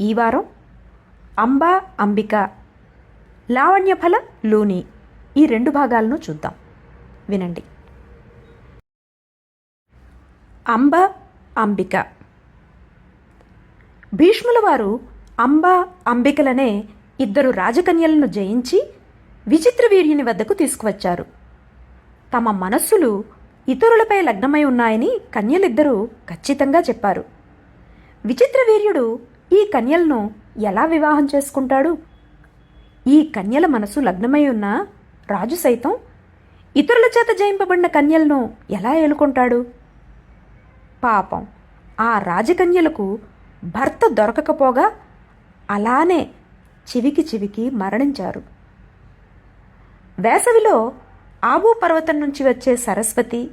ఈ వారం అంబా అంబిక లావణ్యఫల లూని ఈ రెండు భాగాలను చూద్దాం. వినండి. అంబ అంబిక. భీష్ముల వారు అంబ అంబికలనే ఇద్దరు రాజకన్యలను జయించి విచిత్ర వీర్యుని వద్దకు తీసుకువచ్చారు. తమ మనస్సులు ఇతరులపై లగ్నమై ఉన్నాయని కన్యలిద్దరూ ఖచ్చితంగా చెప్పారు. విచిత్ర వీర్యుడు ఈ కన్యలను ఎలా వివాహం చేసుకుంటాడు? ఈ కన్యల మనసు లగ్నమై ఉన్న రాజు సైతం ఇతరుల చేత జయింపబడిన కన్యలను ఎలా ఏలుకుంటాడు? పాపం ఆ రాజకన్యలకు భర్త దొరకకపోగా అలానే చివికి చివికి మరణించారు. వేసవిలో ఆబూ పర్వతం నుంచి వచ్చే సరస్వతి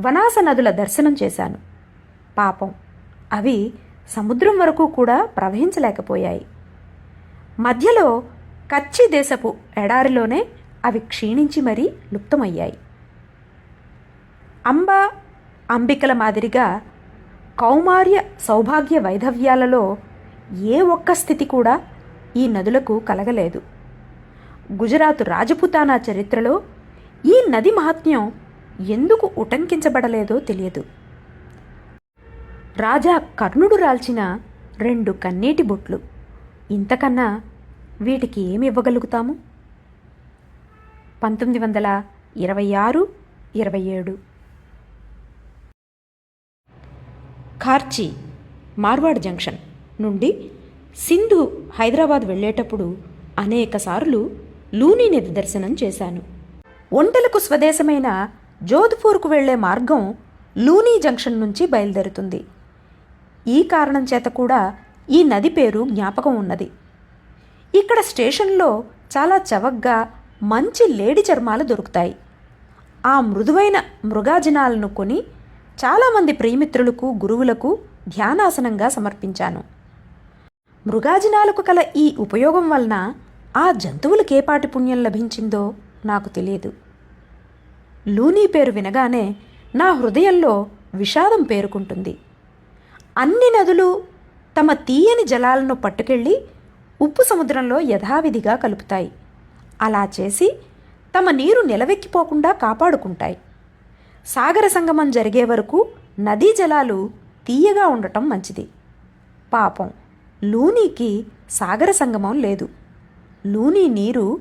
వనాస నదుల దర్శనం చేశాను. పాపం అవి సముద్రం వరకు కూడా ప్రవహించలేకపోయాయి. మధ్యలో కచ్చి దేశపు ఎడారిలోనే అవి క్షీణించి మరీ లుప్తమయ్యాయి. అంబ అంబికల మాదిరిగా కౌమార్య సౌభాగ్య వైధవ్యాలలో ఏ ఒక్క స్థితి కూడా ఈ నదులకు కలగలేదు. గుజరాత్ రాజపుతానా చరిత్రలో ఈ నది మహాత్మ్యం ఎందుకు ఉటంకించబడలేదో తెలియదు. రాజా కర్ణుడు రాల్చిన రెండు కన్నీటి బొట్లు. ఇంతకన్నా వీటికి ఏమి ఇవ్వగలుగుతాము పంతొమ్మిది వందల ఇరవై ఆరు ఇరవై ఏడు కార్చి మార్వాడ్ జంక్షన్ నుండి సింధు హైదరాబాద్ వెళ్ళేటప్పుడు అనేకసార్లు లూనీ నది దర్శనం చేశాను. ఒంటెలకు స్వదేశమైన జోధ్పూర్కు వెళ్ళే మార్గం లూనీ జంక్షన్ నుంచి బయలుదేరుతుంది. ఈ కారణం చేత కూడా ఈ నది పేరు జ్ఞాపకం ఉన్నది. ఇక్కడ స్టేషన్లో చాలా చవగ్గా మంచి లేడి చర్మాలు దొరుకుతాయి. ఆ మృదువైన మృగాజనాలను కొని చాలామంది ప్రియమిత్రులకు గురువులకు ధ్యానాసనంగా సమర్పించాను. మృగాజనాలకు కల ఈ ఉపయోగం వలన ఆ జంతువులకేపాటి పుణ్యం లభించిందో నాకు తెలియదు. లూనీ పేరు వినగానే నా హృదయంలో విషాదం పేరుకుంటుంది. అన్ని నదులు తమ తీయని జలాలను పట్టుకెళ్ళి ఉప్పు సముద్రంలో యథావిధిగా కలుపుతాయి. అలా చేసి తమ నీరు నిలవెక్కిపోకుండా కాపాడుకుంటాయి. సాగర సంగమం జరిగే వరకు నదీ జలాలు తీయగా ఉండటం మంచిది. పాపం లూనీకి సాగర సంగమం లేదు. లూనీ నీరు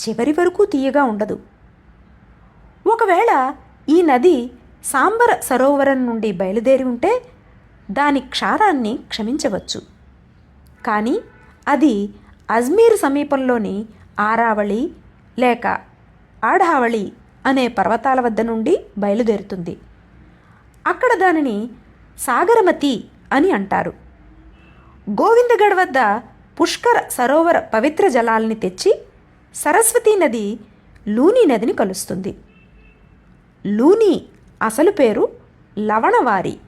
చివరి వరకు తీయగా ఉండదు. ఒకవేళ ఈ నది సాంబర సరోవరం నుండి బయలుదేరి ఉంటే దాని క్షారాన్ని క్షమించవచ్చు. కానీ అది అజ్మీర్ సమీపంలోని ఆరావళి లేక ఆఢావళి అనే పర్వతాల వద్ద నుండి బయలుదేరుతుంది. అక్కడ దానిని సాగరమతి అని అంటారు. గోవిందగఢ్ వద్ద పుష్కర సరోవర పవిత్ర జలాల్ని తెచ్చి సరస్వతీ నది లూనీ నదిని కలుస్తుంది. లూనీ అసలు పేరు లవణవారి.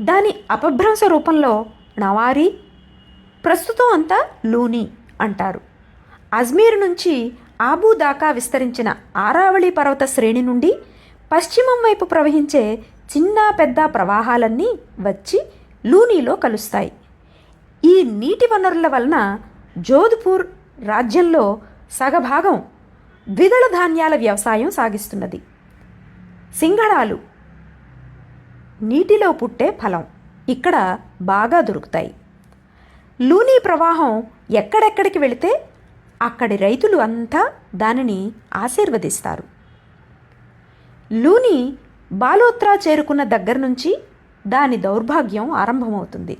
దాని అపభ్రంశ రూపంలో నవారి ప్రస్తుతం అంతా లూని అంటారు. అజ్మీర్ నుంచి ఆబూ దాకా విస్తరించిన ఆరావళి పర్వత శ్రేణి నుండి పశ్చిమం వైపు ప్రవహించే చిన్న పెద్ద ప్రవాహాలన్నీ వచ్చి లూనీలో కలుస్తాయి. ఈ నీటి వనరుల వలన జోధ్పూర్ రాజ్యంలో సగభాగం ద్విదళ ధాన్యాల వ్యవసాయం సాగిస్తున్నది. సింగళాలు నీటిలో పుట్టే ఫలం ఇక్కడ బాగా దొరుకుతాయి. లూనీ ప్రవాహం ఎక్కడెక్కడికి వెళితే అక్కడి రైతులు అంతా దానిని ఆశీర్వదిస్తారు. లూని బాలోత్రా చేరుకున్న దగ్గర నుంచి దాని దౌర్భాగ్యం ఆరంభమవుతుంది.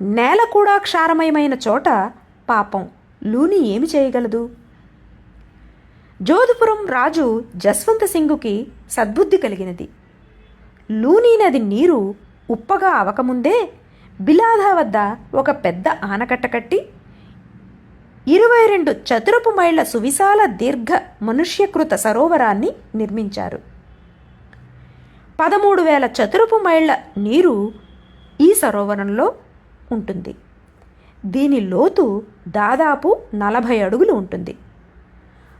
నేల కూడా క్షారమయమైన చోట పాపం లూని ఏమి చేయగలదు? జోధపురం రాజు జస్వంత్ సింగుకి సద్బుద్ధి కలిగినది. లూనీ నది నీరు ఉప్పగా అవకముందే బిలాదా వద్ద ఒక పెద్ద ఆనకట్ట కట్టి ఇరవై రెండు చతురపు మైళ్ళ సువిశాల దీర్ఘ మనుష్యకృత సరోవరాన్ని నిర్మించారు. పదమూడు వేల చతురపు మైళ్ళ నీరు ఈ సరోవరంలో ఉంటుంది. దీని లోతు దాదాపు నలభై అడుగులు ఉంటుంది.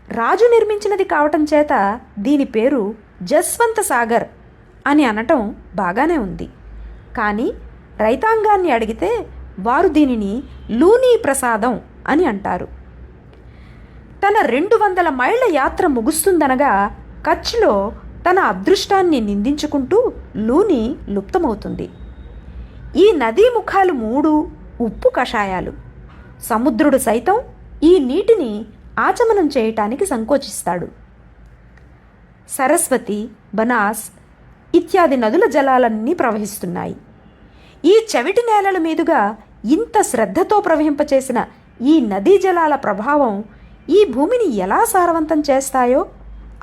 రాజు నిర్మించినది కావటం చేత దీని పేరు జస్వంత సాగర్ అని అనటం బాగానే ఉంది. కానీ రైతాంగాన్ని అడిగితే వారు దీనిని లూనీ ప్రసాదం అని అంటారు. తన రెండు వందల మైళ్ళ యాత్ర ముగుస్తుందనగా కచ్లో తన అదృష్టాన్ని నిందించుకుంటూ లూని లుప్తమవుతుంది. ఈ నదీ ముఖాలు మూడు ఉప్పు కషాయాలు. సముద్రుడు సైతం ఈ నీటిని ఆచమనం చేయటానికి సంకోచిస్తాడు. సరస్వతి బనాస్ ఇత్యాది నదుల జలాలన్నీ ప్రవహిస్తున్నాయి. ఈ చవిటి నేలల మీదుగా ఇంత శ్రద్ధతో ప్రవహింపచేసిన ఈ నదీ జలాల ప్రభావం ఈ భూమిని ఎలా సారవంతం చేస్తాయో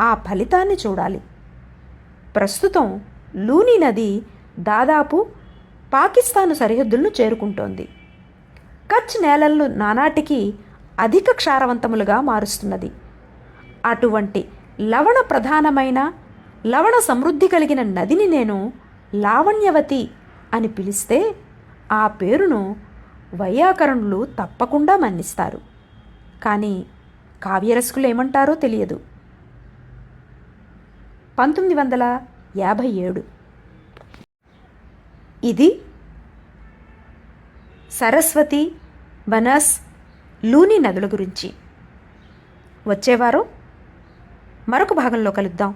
ఆ ఫలితాన్ని చూడాలి. ప్రస్తుతం లూని నది దాదాపు పాకిస్తాన్ సరిహద్దులను చేరుకుంటోంది. కచ్ నేలలను నానాటికి అధిక క్షారవంతములుగా మారుస్తున్నది. అటువంటి లవణ ప్రధానమైన లవణ సమృద్ధి కలిగిన నదిని నేను లావణ్యవతి అని పిలిస్తే ఆ పేరును వైయాకరణులు తప్పకుండా మన్నిస్తారు. కానీ కావ్యరసకులు ఏమంటారో తెలియదు. పంతొమ్మిది వందల యాభై ఏడు. ఇది సరస్వతి బనాస్ లూని నదుల గురించి. వచ్చేవారు మరొక భాగంలో కలుద్దాం.